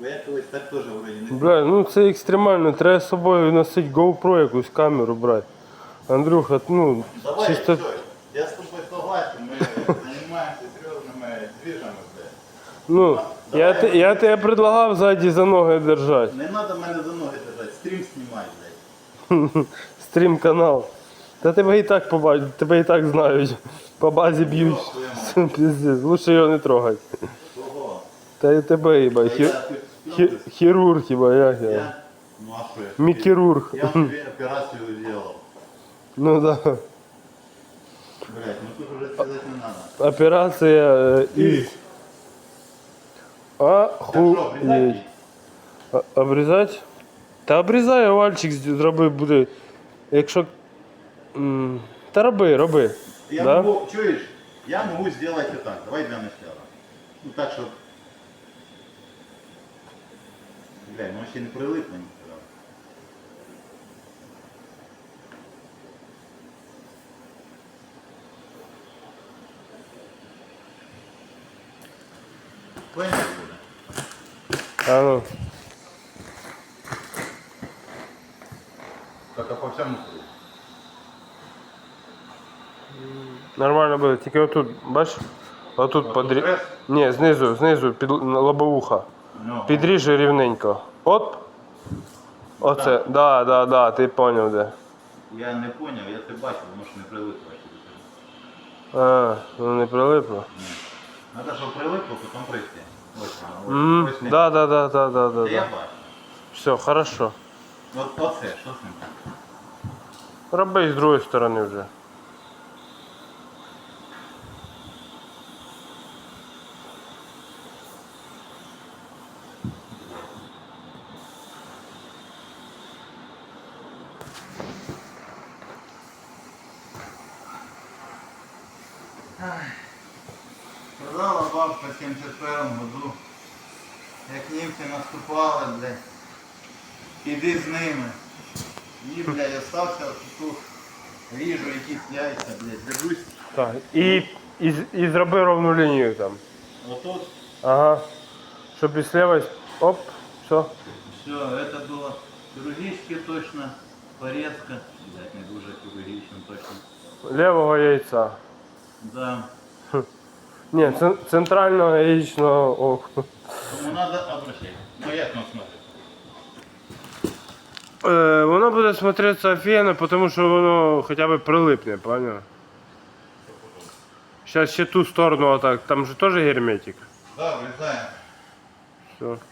Бо я колись так теж вроді не Бля, ну це екстремально, треба з собою носити GoPro якусь камеру брати. Андрюха, ну, Давай, чисто. все, я з тобою согласен, ми займаємося серйозними двіжами. блядь. Ну, я, те- я тебе предлагав ззаді за ноги держати. Не треба мене за ноги держати, стрім знімай, блядь. Стрім канал. Та тебе і так побачать, тебе і так знають. По базі б'ють. Піздець, лучше його не трогати. Ого. Та й тебе їба. Та Хі... я тут хі- Хірург хіба як я. Я? Ну а що я? Мікірург. Я тобі операцію зробив. Ну да. Блядь, ну тут уже сказати не треба. Операція е, із. Так що, Ахуєть. призадній? А- Обрізати? Та обрізай, овальчик зроби буде. Якщо. м, Та роби, роби. Я Да? могу, чуешь, я могу сделать вот так. Давай для начала. Ну так, что... Бля, ну вообще не прилипло нихера. Понял буде? А ну. Только по всему кругу. Нормально буде, тільки отут, бач? Отут подрі... хрест? Ні, знизу, знизу, під лобовуха. Підріжи рівненько. Оп. Оце, да, да, да, ти поняв де. я не понял, я тебе бачив, може не прилипло. А, ну не прилипло. Надо, щоб прилипло, потім прийти. Ось воно, ось, ось. Да, да, да, да, да, да, Я да. бачу. Все, хорошо. От оце, що з ним? Роби з другої сторони вже. Сказала бабка в 71 году, як німці наступали, блядь, іди з ними. І, блядь, остався тут, ріжу якісь яйця, блядь, держусь. Так. І, і, і зроби ровну лінію там. Отут, Ага. Щоб і слева. Оп, все. все, это було хірургічне точно, порезка. Блядь, не дуже хірургічно точно. Лівого яйця. Да. Ні, цен- центрального яєчного оку. Тому надо обращать. Ну як нам смотрит? Е, воно буде смотреться офігенно, тому що воно хоча б прилипне, поняв? Зараз ще ту сторону отак, там же теж герметик. Да, врізаємо. Все.